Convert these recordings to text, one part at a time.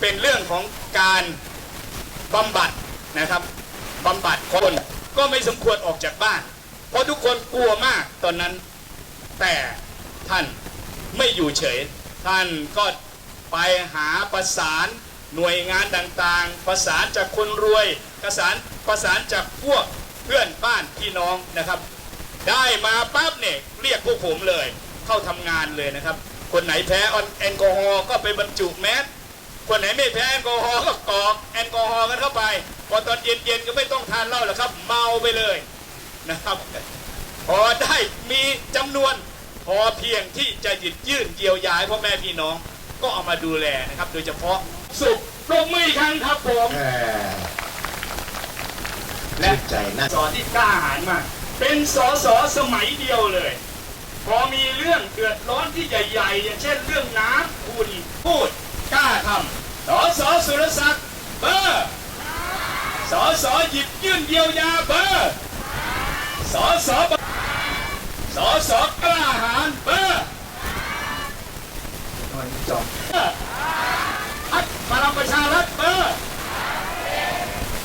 เป็นเรื่องของการบำบัดนะครับบำบัดคนก็ไม่สมควรออกจากบ้าน เพราะทุกคนกลัวมากตอนนั้น แต่ท่านไม่อยู่เฉย ท่านก็ไปหาประสานหน่วยงานต่างๆ ประสานจากคนรวยประสานประสานจากพวกเพื่อนบ้านพี่น้องนะครับ ได้มาปั๊บเนี่ยเรียกพวกผมเลย เข้าทำงานเลยนะครับ คนไหนแพ้แอลกอฮอล์ก็ไปบรรจุแมส คนไหนไม่แพ้แอลกอฮอล์ก็กรอกแอลกอฮอล์กันเข้าไป พอตอนเย็นๆก็ไม่ต้องทานเหล้าแล้วครับ เมาไปเลยนะครับ พอได้มีจำนวนพอเพียงที่จะหยิบยื่นเยียวยาให้พ่อแม่พี่น้อง ก็เอามาดูแลนะครับ โดยเฉพาะสุขปรบมืออีกครั้งครับผมเออและชื่นใจนะสอที่กล้าหาญมากเป็นสอสอสมัยเดียวเลย พอมีเรื่องเดือดร้อนที่ใหญ่ๆอย่างเช่นเรื่องน้ำคุณพูด กล้าทำสอสอสุรศักดิ์เบอร์สอสอหยิบยื่นเยียวยาเบอร์สอสอสอสอกล้าหาญเบอร์จบเบอร์พักพลังประชารัฐเบอร์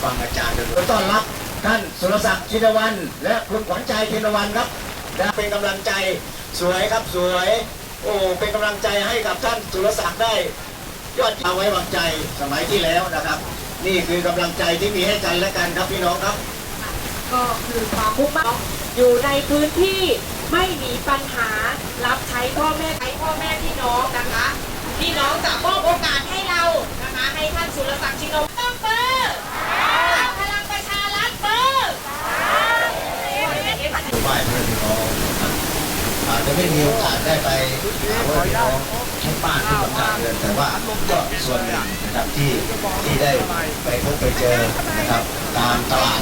ฟังอาจารย์ดูต้อนรับท่านสุรศักดิ์ชินวันและคุณขวัญใจชินวันครับเป็นกำลังใจสวยครับสวย โอ้เป็นกำลังใจให้กับท่านสุรศักดิ์ได้ ยอดเอาไว้วางใจสมัยที่แล้วนะครับ นี่คือกำลังใจที่มีให้กันและกันครับพี่น้องครับ ก็คือความมุ่งมั่นอยู่ในพื้นที่ไม่มีปัญหารับใช้พ่อแม่ใช้พ่อแม่พี่น้องนะคะพี่น้องจะมอบโอกาสให้เรานะคะให้ท่านสุรศักดิ์ชินวต้องเบอร์พลังประชารัฐเบอร์ไหว้เพื่อนพี่น้องนะครับอาจจะไม่มีโอกาสได้ไปหาเพื่อนพี่น้องที่บ้าน แต่ว่าก็ส่วนหนึ่งนะครับที่ที่ได้ไปพบไปเจอนะครับตามตลาด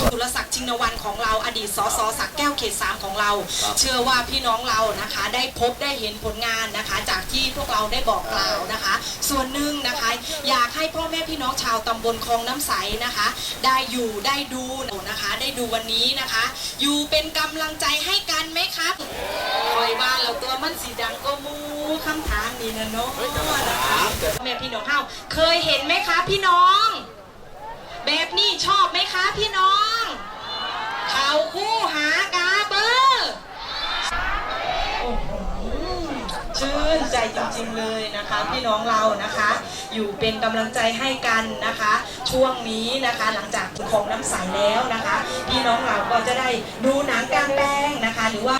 สดสุ รศักดิ์ชินวันของเราอดีตสสสักแก้วเขตสามของเราครับเชื่อว่าพี่น้องเรานะคะ ได้พบได้เห็นผลงานนะคะ จากที่พวกเราได้บอกกล่าวนะคะ ส่วนหนึ่งนะคะ อยากให้พ่อแม่พี่น้องชาวตำบลคลองน้ำใสนะคะ ได้อยู่ได้ดูนะคะ ได้ดูวันนี้นะคะ อยู่เป็นกำลังใจให้กันไหมครับคอยบ้านเราตัวมันสีดังก็มูคำถามนี้นะเนาะนะคะพ่อแม่พี่น้องเฮาเคยเห็นไหมคะพี่น้อง แบบนี้ชอบไหมคะพี่น้องเขาคู่หากาเบอร์โอ้โหชื่นใจจริงๆเลยนะคะพี่น้องเรานะคะ อยู่เป็นกำลังใจให้กันนะคะ ช่วงนี้นะคะหลังจากของน้ำใสแล้วนะคะ พี่น้องเราก็จะได้ดูหนังกลางแปลงนะคะ หรือว่า